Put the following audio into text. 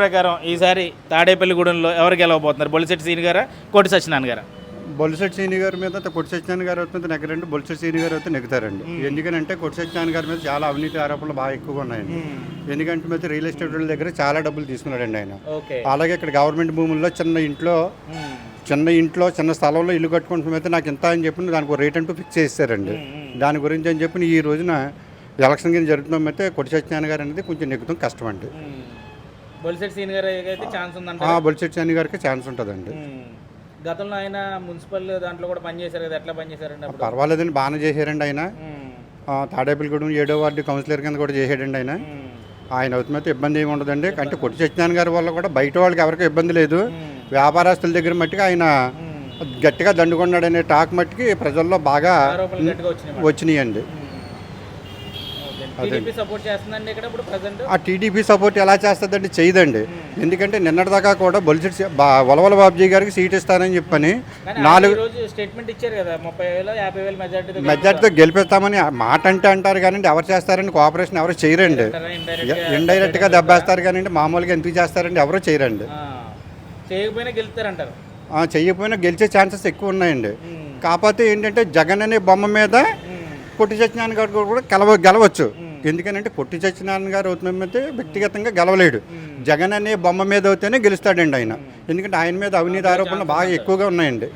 ప్రకారం ఈసారి తాడేపల్లిగూడెంలో ఎవరు గెలవబోతున్నారు? బొలిశెట్టి సీని గారా కోటి సత్యనారాయణ గారా? బొలిసెట్ సీని గారి మీద కొట్టి సత్యనారాయణ గారు అవుతుంది నెగ్గరండి. బొలిసెట్ సీని గారు అయితే నెగ్గుతారండి. ఎందుకంటే కొట్టి సత్యనారాయణ గారి మీద చాలా అవినీతి ఆరోపణలు బాగా ఎక్కువగా ఉన్నాయండి. ఎందుకంటే మీద రియల్ ఎస్టేట్ వాళ్ళ దగ్గర చాలా డబ్బులు తీసుకున్నాడండి ఆయన. అలాగే ఇక్కడ గవర్నమెంట్ భూముల్లో చిన్న ఇంట్లో చిన్న ఇంట్లో చిన్న స్థలంలో ఇల్లు కట్టుకుంటున్న నాకు ఇంత అని చెప్పి దానికి రేట్ అంటూ ఫిక్స్ చేస్తారండి దాని గురించి అని చెప్పి ఈ రోజున ఎలక్షన్ కింద జరుగుతున్నాం అయితే కొట్టి సత్యనారాయణ గారు అనేది కొంచెం నెగ్గుతాం కష్టం అండి. బొలిశెట్టి సీని గారు అయితే ఛాన్స్ ఉందంట ఆ బొలిసెట్ సీని గారికి ఛాన్స్ ఉంటుందండి. గతంలో ఆయన మున్సిపల్ దాంట్లో కూడా పనిచేశారు కదా ఎట్లా పనిచేశారండి పర్వాలేదండి బాగానే చేశారండి ఆయన. తాడేపల్లిగూడెం ఏడో వార్డు కౌన్సిలర్ కింద కూడా చేసాడండి ఆయన. ఆయన అవుతున్నట్టు ఇబ్బంది ఏమి ఉండదండి. అంటే కొట్టి సత్యనారాయణ గారి వల్ల కూడా బయట వాళ్ళకి ఎవరికి ఇబ్బంది లేదు. వ్యాపారస్తుల దగ్గర మట్టుకు ఆయన గట్టిగా దండుకున్నాడనే టాక్ మట్టుకి ప్రజల్లో బాగా వచ్చినాయండి. టీడీపీ సపోర్ట్ చేస్తుందండి ఇక్కడ ఇప్పుడు ప్రజెంట్? ఆ టీడీపీ సపోర్ట్ ఎలా చేస్తుందండి చేయదండి. ఎందుకంటే నిన్నటిదాకా కూడా బొలిసిట్ వలవల బాబుజీ గారికి సీట్ ఇస్తానని చెప్పని నాలుగు రోజు స్టేట్మెంట్ ఇచ్చారు కదా ముప్పై వేలు యాభై వేలు మెజార్టీ మెజార్టీతో గెలిపిస్తామని మాట అంటే అంటారు కానీ ఎవరు చేస్తారండి కోఆపరేషన్ ఎవరు చేయరండి. ఇండైరెక్ట్గా దెబ్బేస్తారు కానీ మామూలుగా ఎందుకు చేస్తారండి ఎవరు చేయరండి. చేయకపోయినా గెలుస్తారంటారు. గెలిచే ఛాన్సెస్ ఎక్కువ ఉన్నాయండి. కాకపోతే ఏంటంటే జగన్ అనే బొమ్మ మీద పొట్టి సత్యనారాయణ గారు కూడా గెలవ గెలవచ్చు. ఎందుకనంటే పొట్టి సత్యనారాయణ గారు అవుతున్నమైతే వ్యక్తిగతంగా గెలవలేడు. జగన్ అనే బొమ్మ మీద అయితేనే గెలుస్తాడండి ఆయన. ఎందుకంటే ఆయన మీద అవినీతి ఆరోపణలు బాగా ఎక్కువగా ఉన్నాయండి.